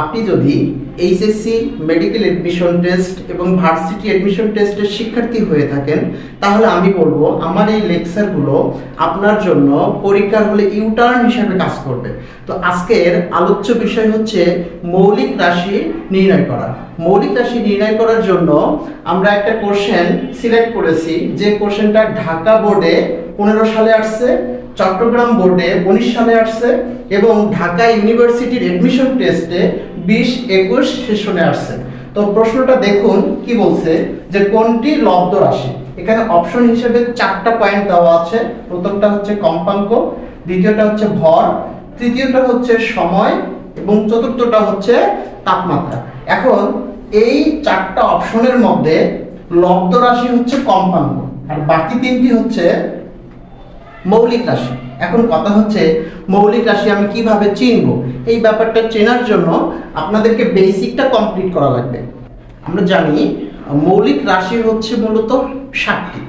আপনি যদি HSC medical admission test এবং ভার্সিটি এডমিশন টেস্টের শিক্ষার্থী হয়ে থাকেন, তাহলে আমি বলব আমার এই লেকচারগুলো আপনার জন্য পরীক্ষার হলে ইউটার্ন হিসাবে কাজ করবে। তো আজকের আলোচ্য বিষয় হচ্ছে মৌলিক রাশি নির্ণয় করা। মৌলিক রাশি নির্ণয় করার জন্য আমরা একটা কোশ্চেন সিলেক্ট করেছি। যে কোশ্চেনটা ঢাকা বোর্ডে পনেরো সালে আসছে চট্টগ্রাম বোর্ডে উনিশ সালে আসছে এবং ঢাকা ইউনিভার্সিটির এডমিশন টেস্টে বিশ একুশ সেশনে আসছে। তো প্রশ্নটা দেখুন, কি বলছে? যে কোনটি লব্ধ রাশি? এখানে অপশন হিসেবে চারটা পয়েন্ট দেওয়া আছে। প্রথমটা হচ্ছে কম্পাঙ্ক, দ্বিতীয়টা হচ্ছে ভর, তৃতীয়টা হচ্ছে সময়, এবং চতুর্থটা হচ্ছে তাপমাত্রা। এখন এই চারটা অপশনের মধ্যে লব্ধ রাশি হচ্ছে কম্পাঙ্ক, আর বাকি তিনটি হচ্ছে মৌলিক রাশি। এখন কথা হচ্ছে, মৌলিক রাশি আমি কীভাবে চিনব? এই ব্যাপারটা চেনার জন্য আপনাদেরকে বেসিকটা কমপ্লিট করা লাগবে। আমরা জানি, মৌলিক রাশি হচ্ছে মূলত ষাটটি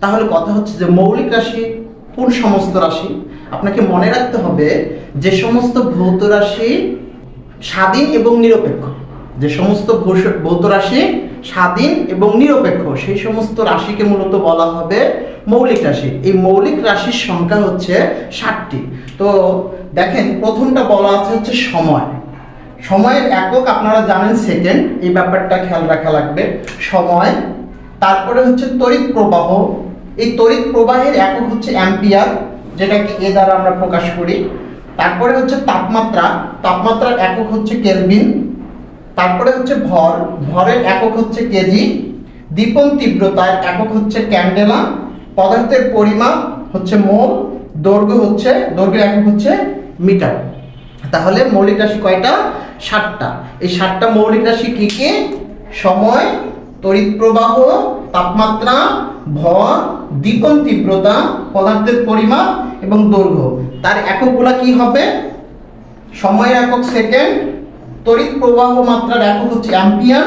তাহলে কথা হচ্ছে যে মৌলিক রাশি কোন সমস্ত রাশি? আপনাকে মনে রাখতে হবে, যে সমস্ত ভৌত রাশি স্বাধীন এবং নিরপেক্ষ। যে সমস্ত ভৌত রাশি স্বাধীন এবং নিরপেক্ষ, সেই সমস্ত রাশিকে মূলত বলা হবে মৌলিক রাশি। এই মৌলিক রাশির সংখ্যা হচ্ছে ষাটটি। তো দেখেন, প্রথমটা বলা আছে হচ্ছে সময়। সময়ের একক আপনারা জানেন সেকেন্ড এই ব্যাপারটা খেয়াল রাখা লাগবে। সময়, তারপরে হচ্ছে তড়িৎ প্রবাহ। এই তড়িৎ প্রবাহের একক হচ্ছে অ্যাম্পিয়ার যেটাকে এ দ্বারা আমরা প্রকাশ করি। তারপরে হচ্ছে তাপমাত্রা। তাপমাত্রার একক হচ্ছে কেলভিন। তারপরে হচ্ছে ভর। ভরের একক হচ্ছে কেজি। দীপন তীব্রতার একক হচ্ছে ক্যান্ডেলা পদার্থের পরিমাপ হচ্ছে মোল, দৈর্ঘ্য হচ্ছে, দৈর্ঘ্যের একক হচ্ছে মিটার। তাহলে মৌলিক রাশি কয়টা? ষাটটা এই ষাটটা মৌলিক রাশি কি কি? সময়, তড়িৎ প্রবাহ, তাপমাত্রা, ভর দীপন তীব্রতা, পদার্থের পরিমাপ এবং দৈর্ঘ্য। তার এককগুলা কি হবে? সময়ের একক সেকেন্ড, তড়িৎ প্রবাহ মাত্রার একক হচ্ছে অ্যাম্পিয়ার,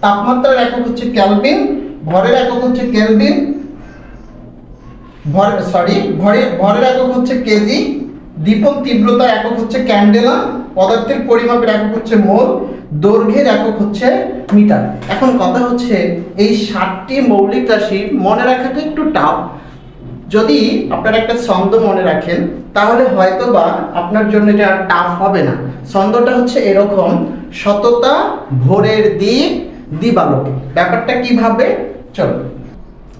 তাপমাত্রার একক হচ্ছে ক্যালভিন ভরের একক হচ্ছে কেলভিন ভর সরি ভরের ভরের একক হচ্ছে কেজি দীপক তীব্রতার একক হচ্ছে ক্যান্ডেলা পদার্থের পরিমাপের একক হচ্ছে মোল, দৈর্ঘ্যের একক হচ্ছে মিটার এখন কথা হচ্ছে, এই সাতটি মৌলিক রাশি মনে রাখাটা একটু টাফ যদি আপনারা একটা ছন্দ মনে রাখেন, তাহলে হয়তো বা আপনার জন্য এটা টাফ হবে না। ছন্দটা হচ্ছে এরকম, সততা, ভোরের দিক, দিবালোকে। ব্যাপারটা কীভাবে? চলো।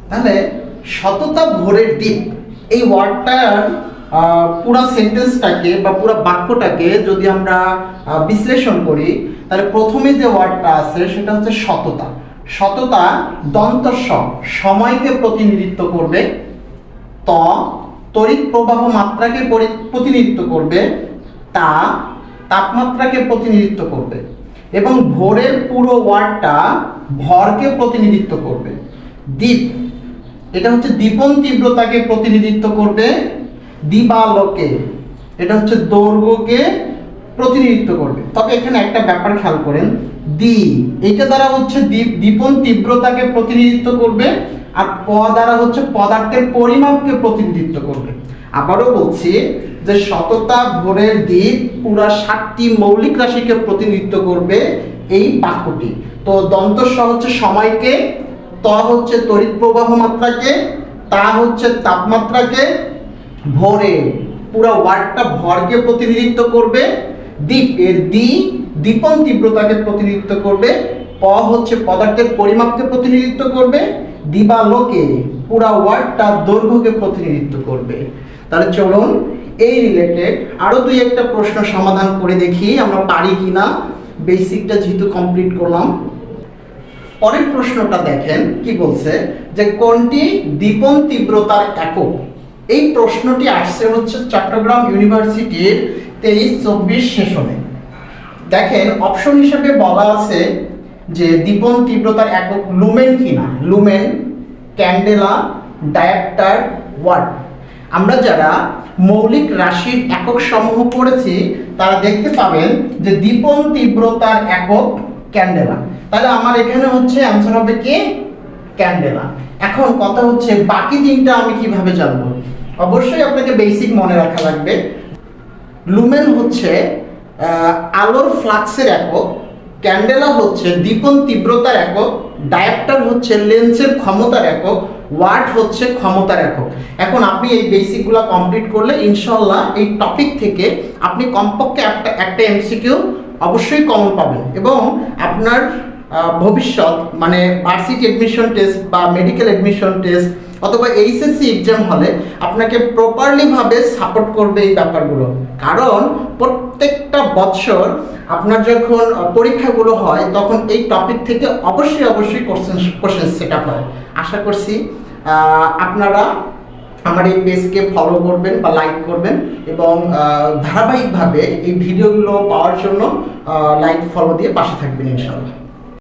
তাহলে সততা ভোরের দিক এই ওয়ার্ডটার পুরো সেন্টেন্সটাকে বা পুরো বাক্যটাকে যদি আমরা বিশ্লেষণ করি, তাহলে প্রথমে যে ওয়ার্ডটা আছে সেটা হচ্ছে সততা। সততা দন্ত সময়কে প্রতিনিধিত্ব করবে, ত, তড়িৎ প্রবাহ মাত্রাকে পরি- প্রতিনিধিত্ব করবে, তা তাপমাত্রাকে প্রতিনিধিত্ব করবে এবং ভোরের পুরো ওয়ার্ডটা ভরকে প্রতিনিধিত্ব করবে। দ্বীপ এটা হচ্ছে দীপন তীব্রতাকে প্রতিনিধিত্ব করবে দিবালোকে এটা হচ্ছে দৈর্ঘ্যকে প্রতিনিধিত্ব করবে। তবে এখানে একটা ব্যাপার খেয়াল করেন, দি এটা দ্বারা হচ্ছে দীপ- দীপন তীব্রতাকে প্রতিনিধিত্ব করবে আর প দ্বারা হচ্ছে পদার্থের পরিমাপকে প্রতিনিধিত্ব করবে। আবারও বলছি যে সততা ভোরের দিক পুরা সাতটি মৌলিক রাশিকে প্রতিনিধিত্ব করবে এই বাক্যটি। তো দন্ত স হচ্ছে সময়কে ত হচ্ছে তড়িৎ প্রবাহ মাত্রাকে, তা হচ্ছে তাপমাত্রাকে, ভরে পুরো ওয়ার্ডটা ভরকে প্রতিনিধিত্ব করবে, দ্বীপ এর দ্বি দীপন তীব্রতাকে প্রতিনিধিত্ব করবে, প হচ্ছে পদার্থের পরিমাপকে প্রতিনিধিত্ব করবে দিবালোকে পুরা ওয়ার্ডটা দৈর্ঘ্যকে প্রতিনিধিত্ব করবে। তাহলে চলুন এই রিলেটেড আরও দুই একটা প্রশ্ন সমাধান করে দেখি আমরা পারি কিনা। বেসিকটা যেহেতু কমপ্লিট করলাম। পরের প্রশ্নটা দেখেন, কি বলছে? যে কোনটি দীপন তীব্রতার একক? এই প্রশ্নটি আসছে হচ্ছে চট্টগ্রাম ইউনিভার্সিটির তেইশ চব্বিশ সেশনে। দেখেন, অপশন হিসেবে বলা আছে যে দীপন তীব্রতার একক লুমেন কিনা? Lumen, candela, diopter, watt. আমরা যারা মৌলিক রাশির একক সমূহ পড়েছি, তারা দেখতে পাবেন যে দীপন তীব্রতার একক ক্যান্ডেলা। তাহলে আমার এখানে হচ্ছে অ্যান্সার হবে কি? ক্যান্ডেলা এখন কথা হচ্ছে বাকি তিনটা আমি কীভাবে জানব? অবশ্যই আপনাকে বেসিক মনে রাখা লাগবে। লুমেন হচ্ছে আলোর ফ্লাক্সের একক ক্যান্ডেলা হচ্ছে দীপন তীব্রতার একক ডায়াপ্টার হচ্ছে লেন্সের ক্ষমতার একক ওয়াট হচ্ছে ক্ষমতার একক। এখন আপনি এই বেসিকগুলো কমপ্লিট করলে ইনশাল্লাহ এই টপিক থেকে আপনি কমপক্ষে একটা একটা এমসিকিউ অবশ্যই কমন পাবেন। এবং আপনার ভবিষ্যৎ মানে ভার্সিটি এডমিশন টেস্ট বা মেডিকেল এডমিশন টেস্ট অথবা এইচএসসি এক্সাম হলে আপনাকে প্রপারলি ভাবে সাপোর্ট করবে এই ব্যাপারগুলো। কারণ প্রত্যেকটা বছর আপনার যখন পরীক্ষাগুলো হয়, তখন এই টপিক থেকে অবশ্যই অবশ্যই কোশ্চেন কোশ্চেন সেট আপ হয়। আশা করছি আপনারা আমার এই পেজকে ফলো করবেন বা লাইক করবেন এবং ধারাবাহিকভাবে এই ভিডিওগুলো পাওয়ার জন্য লাইক ফলো দিয়ে পাশে থাকবেন ইনশাল্লাহ